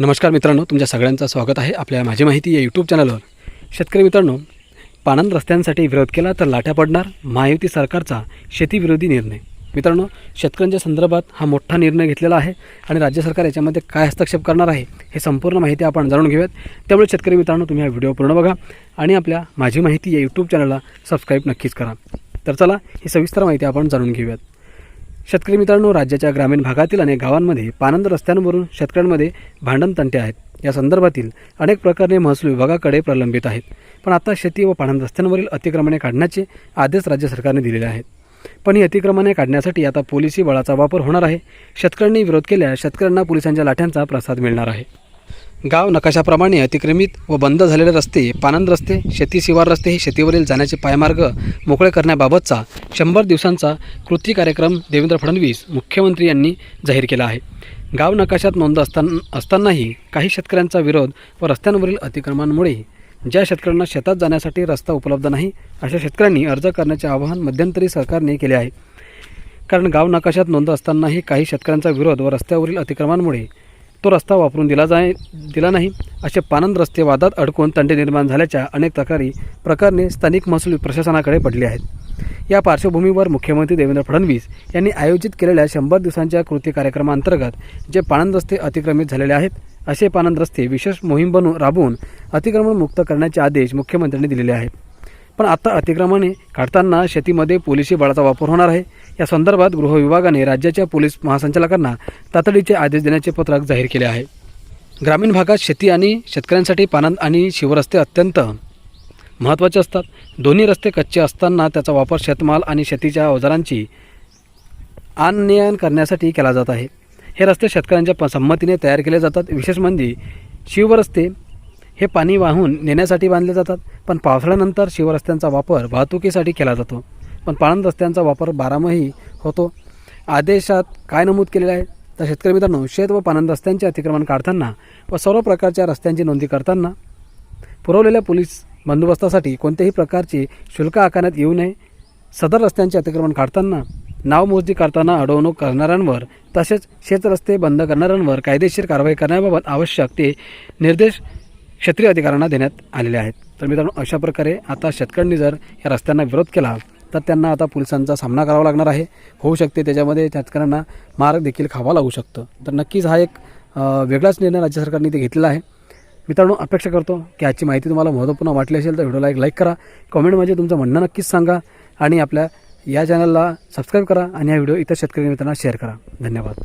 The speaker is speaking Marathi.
नमस्कार मित्रांनो तुमच्या सगळ्यांचं स्वागत आहे आपल्या माझी माहिती या यूट्यूब चॅनलवर शेतकरी मित्रांनो पाणंद रस्त्यांसाठी विरोध केला तर लाट्या पडणार महायुती सरकारचा शेतीविरोधी निर्णय. मित्रांनो शेतकऱ्यांच्या संदर्भात हा मोठा निर्णय घेतलेला आहे आणि राज्य सरकार याच्यामध्ये काय हस्तक्षेप करणार आहे हे संपूर्ण माहिती आपण जाणून घेऊयात. त्यामुळे शेतकरी मित्रांनो तुम्ही हा व्हिडिओ पूर्ण बघा आणि आपल्या माझी माहिती या यूट्यूब चॅनलला सबस्क्राईब नक्कीच करा. तर चला ही सविस्तर माहिती आपण जाणून घेऊयात. शेतकरी मित्रांनो राज्याच्या ग्रामीण भागातील अनेक गावांमध्ये पानंद रस्त्यांवरून शेतकऱ्यांमध्ये भांडण तंटे आहेत. या संदर्भातील अनेक प्रकरणे महसूल विभागाकडे प्रलंबित आहेत. पण आता शेती व पानंद रस्त्यांवरील अतिक्रमणे काढण्याचे आदेश राज्य सरकारने दिलेले आहेत. पण ही अतिक्रमणे काढण्यासाठी आता पोलिसी बळाचा वापर होणार आहे. शेतकऱ्यांनी विरोध केल्यास शेतकऱ्यांना पोलिसांच्या लाठ्यांचा प्रसाद मिळणार आहे. गाव नकाशाप्रमाणे अतिक्रमित व बंद झालेले रस्ते पानंद रस्ते शेती शिवार रस्ते हे शेतीवरील जाण्याचे पायमार्ग मोकळे करण्याबाबतचा शंभर दिवसांचा कृती कार्यक्रम देवेंद्र फडणवीस मुख्यमंत्री यांनी जाहीर केला आहे. गाव नकाशात नोंद असताना असतानाही काही शेतकऱ्यांचा विरोध व रस्त्यांवरील अतिक्रमणामुळे ज्या शेतकऱ्यांना शेतात जाण्यासाठी रस्ता उपलब्ध नाही अशा शेतकऱ्यांनी अर्ज करण्याचे आवाहन मध्यंतरी सरकारने केले आहे. कारण गाव नकाशात नोंद असतानाही काही शेतकऱ्यांचा विरोध व रस्त्यावरील अतिक्रमणामुळे तो रस्ता वापरून दिला जाय दिला नाही. असे पानंद रस्ते वादात अडकून तंटे निर्माण झाल्याच्या अनेक तक्रारी प्रकरणे स्थानिक महसूल प्रशासनाकडे पडली आहेत. या पार्श्वभूमीवर मुख्यमंत्री देवेंद्र फडणवीस यांनी आयोजित केलेल्या शंभर दिवसांच्या कृती कार्यक्रमाअंतर्गत जे पानंद रस्ते अतिक्रमित झालेले आहेत असे पानंद रस्ते विशेष मोहीम बनवून राबवून अतिक्रमण मुक्त करण्याचे आदेश मुख्यमंत्र्यांनी दिलेले आहेत. पण आता अतिक्रमणे काढताना शेतीमध्ये पोलिसी बळाचा वापर होणार आहे. या संदर्भात गृह विभागाने राज्याच्या पोलीस महासंचालकांना तातडीचे आदेश देण्याचे पत्रक जाहीर केले आहे. ग्रामीण भागात शेती आणि शेतकऱ्यांसाठी पानंद आणि शिवरस्ते अत्यंत महत्त्वाचे असतात. दोन्ही रस्ते कच्चे असताना त्याचा वापर शेतमाल आणि शेतीच्या अवजारांची आणण्यान करण्यासाठी केला जात आहे. हे रस्ते शेतकऱ्यांच्या प- संमतीने तयार केले जातात. विशेष म्हणजे शिवरस्ते हे पाणी वाहून नेण्यासाठी बांधले जातात पण पावसाळ्यानंतर शिवरस्त्यांचा वापर वाहतुकीसाठी केला जातो. पण पाणंद रस्त्यांचा वापर बारामही होतो. आदेशात काय नमूद केलेलं आहे? तर शेतकरी मित्रांनो शेत व पाणंद रस्त्यांचे अतिक्रमण काढताना व सर्व प्रकारच्या रस्त्यांची नोंदी करताना पुरवलेल्या पोलीस बंदोबस्तासाठी कोणत्याही प्रकारचे शुल्क आकारण्यात येऊ नये. सदर रस्त्यांचे अतिक्रमण काढताना नावमोजणी करताना अडवणूक करणाऱ्यांवर तसेच शेतरस्ते बंद करणाऱ्यांवर कायदेशीर कारवाई करण्याबाबत आवश्यक ते निर्देश क्षेत्रीय अधिकाऱ्यांना देण्यात आलेले आहेत. तर मित्रांनो अशा प्रकारे आता शेतकऱ्यांनी जर या रस्त्यांना विरोध केला तर त्यांना आता पोलिसांचा सामना करावा लागणार आहे. होऊ शकते त्याच्यामध्ये शेतकऱ्यांना मार्ग देखील खावा लागू शकतं. तर नक्कीच हा एक वेगळाच निर्णय राज्य सरकारने ते घेतलेला आहे. मित्रांनो अपेक्षा करतो की आजची माहिती तुम्हाला महत्त्वपूर्ण वाटली असेल तर व्हिडिओला एक लाईक करा. कमेंटमध्ये तुमचं म्हणणं नक्कीच सांगा आणि आपल्या या चॅनलला सबस्क्राईब करा आणि हा व्हिडिओ इतर शेतकरी मित्रांना शेअर करा. धन्यवाद.